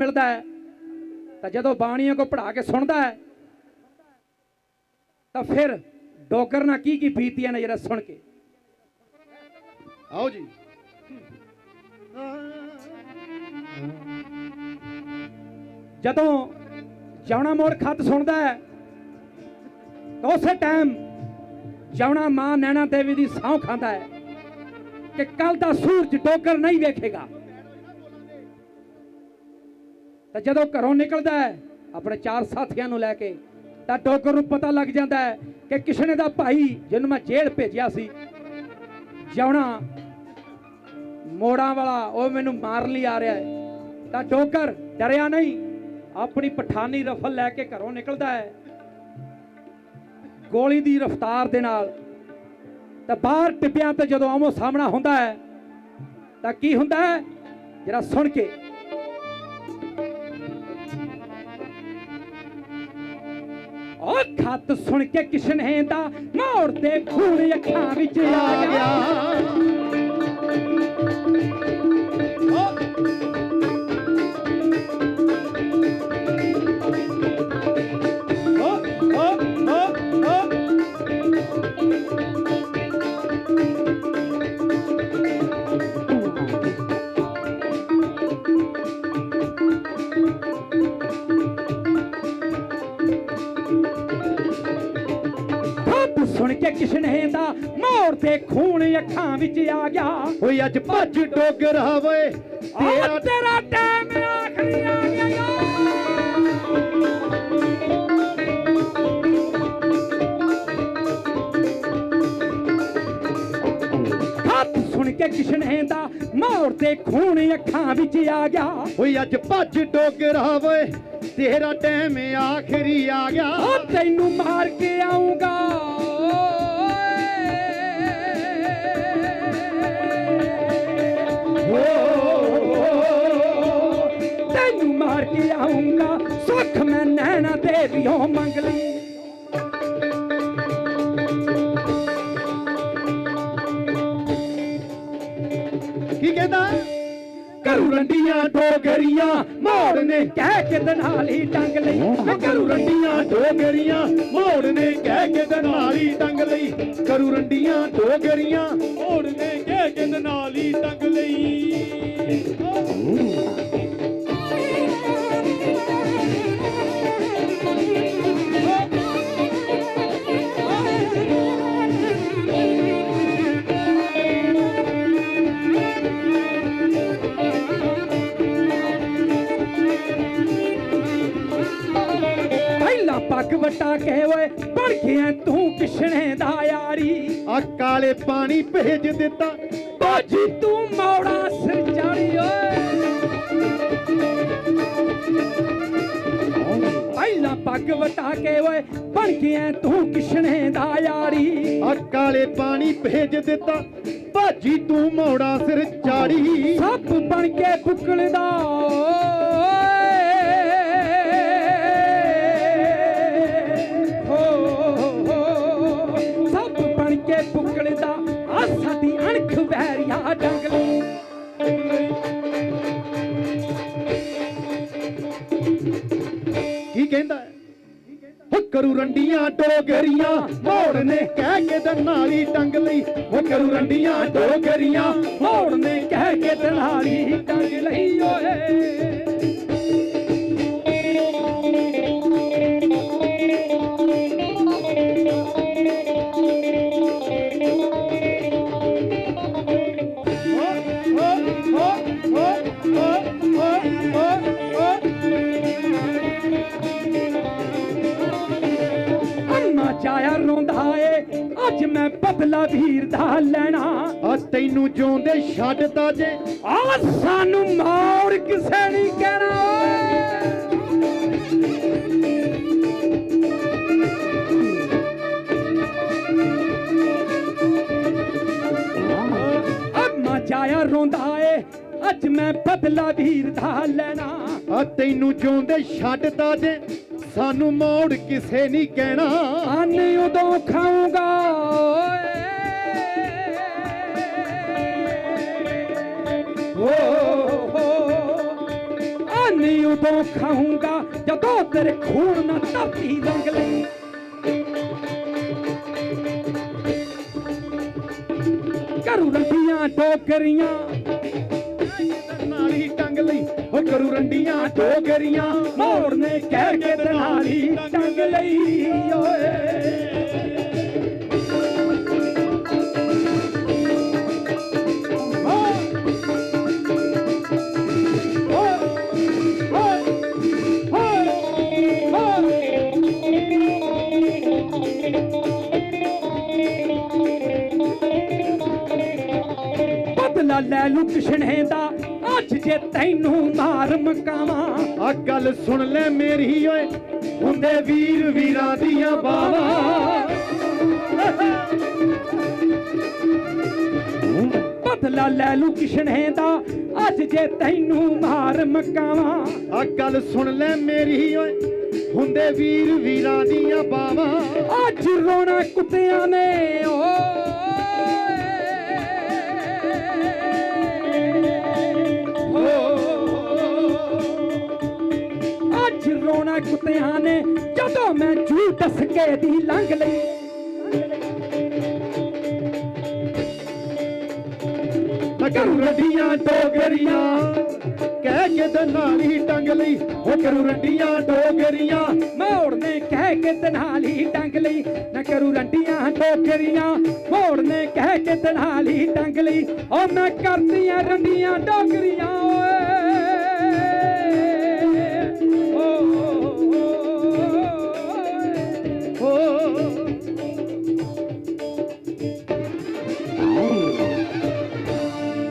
ਮਿਲਦਾ ਹੈ ਤਾਂ ਜਦੋਂ ਬਾਣੀਆਂ ਕੋ ਪੜਾ ਕੇ ਸੁਣਦਾ ਹੈ ਤਾਂ ਫਿਰ ਡੋਗਰ ਨਾਲ ਕੀ ਕੀ ਬੀਤੀਆਂ ਨੇ ਜਰਾ ਸੁਣ ਕੇ? ਆਓ ਜੀ। ਜਦੋਂ ਜਵਣਾ ਮੋੜ ਖੱਤ ਸੁਣਦਾ ਹੈ ਤਾਂ ਉਸੇ ਟਾਈਮ ਜਵਣਾ ਮਾਂ ਨੈਣਾ ਦੇਵੀ ਦੀ ਸਹੁੰ ਖਾਂਦਾ ਹੈ ਕਿ ਕੱਲ ਦਾ ਸੂਰਜ ਡੋਗਰ ਨਹੀਂ ਵੇਖੇਗਾ। ਤਾਂ ਜਦੋਂ ਘਰੋਂ ਨਿਕਲਦਾ ਹੈ, ਆਪਣੇ ਚਾਰ ਸਾਥੀਆਂ ਨੂੰ ਲੈ ਕੇ, ਤਾਂ ਡੋਗਰ ਨੂੰ ਪਤਾ ਲੱਗ ਜਾਂਦਾ ਹੈ ਕਿ ਕਿਸ਼ਨੇ ਦਾ ਭਾਈ, ਜਿਹਨੂੰ ਮੈਂ ਜੇਲ੍ਹ ਭੇਜਿਆ ਸੀ ਜਵਣਾ ਮੋੜਾਂ ਵਾਲਾ, ਉਹ ਮੈਨੂੰ ਮਾਰਨ ਲਈ ਆ ਰਿਹਾ ਹੈ। ਤਾਂ ਡੋਗਰ ਡਰਿਆ ਨਹੀਂ, ਆਪਣੀ ਪਠਾਨੀ ਰਫਲ ਲੈ ਕੇ ਘਰੋਂ ਨਿਕਲਦਾ ਹੈ। ਗੋਲੀ ਦੀ ਰਫ਼ਤਾਰ ਦੇ ਨਾਲ, ਤਾਂ ਬਾਹਰ ਟਿੱਬਿਆਂ ਤੇ ਜਦੋਂ ਆਮੋ ਸਾਹਮਣਾ ਹੁੰਦਾ ਹੈ, ਤਾਂ ਕੀ ਹੁੰਦਾ ਹੈ? ਜਿਹੜਾ ਸੁਣ ਕੇ। ਉਹ ਖੱਤ ਸੁਣ ਕੇ ਕਿਸ਼ਨੇ ਦਾ ਮੋੜ ਤੇ ਖੂਨ ਅੱਖਾਂ ਵਿੱਚ ਆ ਗਿਆ। ਸੁਣ ਕੇ ਕਿਸ਼ਨੇ ਦਾ ਮੋੜ ਤੇ ਖੂਨ ਅੱਖਾਂ ਵਿੱਚ ਆ ਗਿਆ। ਓਏ ਅੱਜ ਭੱਜ ਡੋਗਰਾ ਓਏ ਤੇਰਾ ਤੇਰਾ ਟਾਈਮ ਆਖਰੀ ਆ ਗਿਆ ਸੁਣ ਕੇ ਕਿਸ਼ਨੇ ਦਾ ਮੋੜ ਤੇ ਖੂਨ ਅੱਖਾਂ ਵਿੱਚ ਆ ਗਿਆ। ਓਏ ਅੱਜ ਭੱਜ ਡੋਗਰਾ ਓਏ ਤੇਰਾ ਟਾਈਮ ਆਖਰੀ ਆ ਗਿਆ। ਤੈਨੂੰ ਮਾਰ ਕੇ ਆਉਂਗਾ ਨੈਣਾ ਮੰਗ ਲਈ ਕੀ ਕਹਿੰਦਾ? ਕਰੂ ਰੰਡੀਆਂ ਡੋਗਰੀਆਂ ਮੋੜ ਨੇ ਕਹਿ ਕੇ ਦਨਾਲੀ ਟੰਗ ਲਈ। ਕਰੂ ਰੰਡੀਆਂ ਡੋਗਰੀਆਂ ਮੋੜ ਨੇ ਕਹਿ ਕੇ ਦਨਾਲੀ ਟੰਗ ਲਈ। ਕਰੂ ਰੰਡੀਆਂ ਡੋਗਰੀਆਂ ਮੋੜ ਨੇ ਪਹਿਲਾਂ ਪੱਗ ਵਟਾ ਕੇ ਓਏ ਬਣ ਗਿਆ ਤੂੰ ਕਿਸ਼ਨੇ ਦਾ ਯਾਰੀ। ਆ ਕਾਲੇ ਪਾਣੀ ਭੇਜ ਦਿੱਤਾ। ਬਾਜੀ ਤੂੰ ਮੌੜਾ ਸਿਰ ਚਾੜੀ ਓਏ ਪਹਿਲਾਂ ਪੱਗ ਵਟਾ ਕੇ ਓਏ ਬਣ ਗਿਆ ਤੂੰ ਕਿਸ਼ਨੇ ਦਾ ਯਾਰੀ। ਆ ਕਾਲੇ ਪਾਣੀ ਭੇਜ ਦਿੱਤਾ। ਭਾਜੀ ਤੂੰ ਮੋੜਾ ਸਿਰ ਚਾੜੀ। ਸੱਪ ਬਣ ਕੇ ਬੁਕਲਦਾ ਓਏ ਕੇ ਆ ਸਾਡੀ ਅਣਖ ਵੈਰੀਆ ਡੰਗਲੀ ਕੀ ਕਹਿੰਦਾ ਹੈ? ਕਰੂ ਰੰਡੀਆਂ ਡੋਗਰੀਆਂ, ਮੋੜ ਨੇ ਕਹਿ ਕੇ ਤੇ ਟੰਗ ਲਈ। ਹੋ ਕਰੂ ਰੰਡੀਆਂ ਡੋਗਰੀਆਂ, ਮੋੜ ਨੇ ਕਹਿ ਕੇ ਦਲਾਲੀ ਟੰਗ ਲਈ। ਓਏ ਰੋਂਦਾ ਏ ਅੱਜ ਮੈਂ ਬਦਲਾ ਵੀਰ ਦਾ ਲੈਣਾ। ਆ ਤੈਨੂੰ ਜਿਉਂਦੇ ਛੱਡਤਾ ਜੇ। ਆ ਸਾਨੂੰ ਮੌੜ ਕਿਸੇ ਨਹੀਂ ਕਹਿਣਾ ਜਾਇਆ ਰੋਂਦਾ ਏ ਅੱਜ ਮੈਂ ਬਦਲਾ ਵੀਰ ਦਾ ਲੈਣਾ। ਆ ਤੈਨੂੰ ਜਿਉਂਦੇ ਛੱਡਤਾ ਜੇ। ਸਾਨੂੰ ਮੋੜ ਕਿਸੇ ਨਹੀਂ ਕਹਿਣਾ। ਅੰਨ ਉਦੋਂ ਖਾਊਂਗਾ, ਓਏ। ਓ ਹੋ ਉਦੋਂ ਖਾਊਂਗਾ, ਜਦੋਂ ਤੇਰੇ ਖੂਨ ਨਾਲ ਧਰਤੀ ਰੰਗ ਲਈ। ਕਰੂ ਰੰਡੀਆਂ ਡੋਗਰੀਆਂ ਉਹ ਕਰੂ ਰੰਡੀਆਂ ਡੋਗਰੀਆਂ ਮੋੜ ਨੇ ਕਹਿ ਕੇ ਦਨਾਲੀ ਟੰਗ ਲਈ ਓਏ। ਲੈ ਲੂ ਕਿਸ਼ਨੇ ਦਾ ਜੇ ਤੈਨੂੰ ਮਾਰ ਮਕਾਵਾਂ, ਆ ਗੱਲ ਸੁਣ ਲੈ ਮੇਰੀ ਓਏ, ਹੁੰਦੇ ਵੀਰ ਵੀਰਾਂ ਦੀਆਂ ਬਾਵਾਂ। ਬਦਲਾ ਲੈ ਲੂ ਕਿਸ਼ਨੇ ਦਾ, ਅੱਜ ਜੇ ਤੈਨੂੰ ਮਾਰ ਮਕਾਵਾਂ। ਆ ਗੱਲ ਸੁਣ ਲੈ ਮੇਰੀ ਓਏ, ਹੁੰਦੇ ਵੀਰ ਵੀਰਾਂ ਦੀਆਂ ਬਾਵਾਂ। ਅੱਜ ਰੋਣਾ ਕੁੱਤਿਆਂ ਨੇ, ਓਏ। ਰੋਣਾ ਕੁੱਤਿਆਂ ਨੇ, ਜਦੋਂ ਮੈਂ ਜੂ ਦੱਸ ਦੀ ਲੰਘ ਲਈ। ਕਰੂ ਡੋਗਰੀਆਂ ਕਹਿ ਕੇ ਦਨਾਲੀ ਟੰਗ ਲਈ। ਉਹ ਕਰੂ ਰੰਡੀਆਂ ਡੋਗਰੀਆਂ ਮੋੜ ਨੇ ਕਹਿ ਕੇ ਤਨਾਲੀ ਟੰਗ ਲਈ। ਨਾ ਕਰੂ ਰੰਡੀਆਂ ਟੋਕਰੀਆਂ ਮੋੜ ਨੇ ਕਹਿ ਕੇ ਦਨਾਲੀ ਟੰਗ ਲਈ। ਉਹ ਮੈਂ ਕਰਦੀਆਂ ਰੰਡੀਆਂ ਡੋਕਰੀਆਂ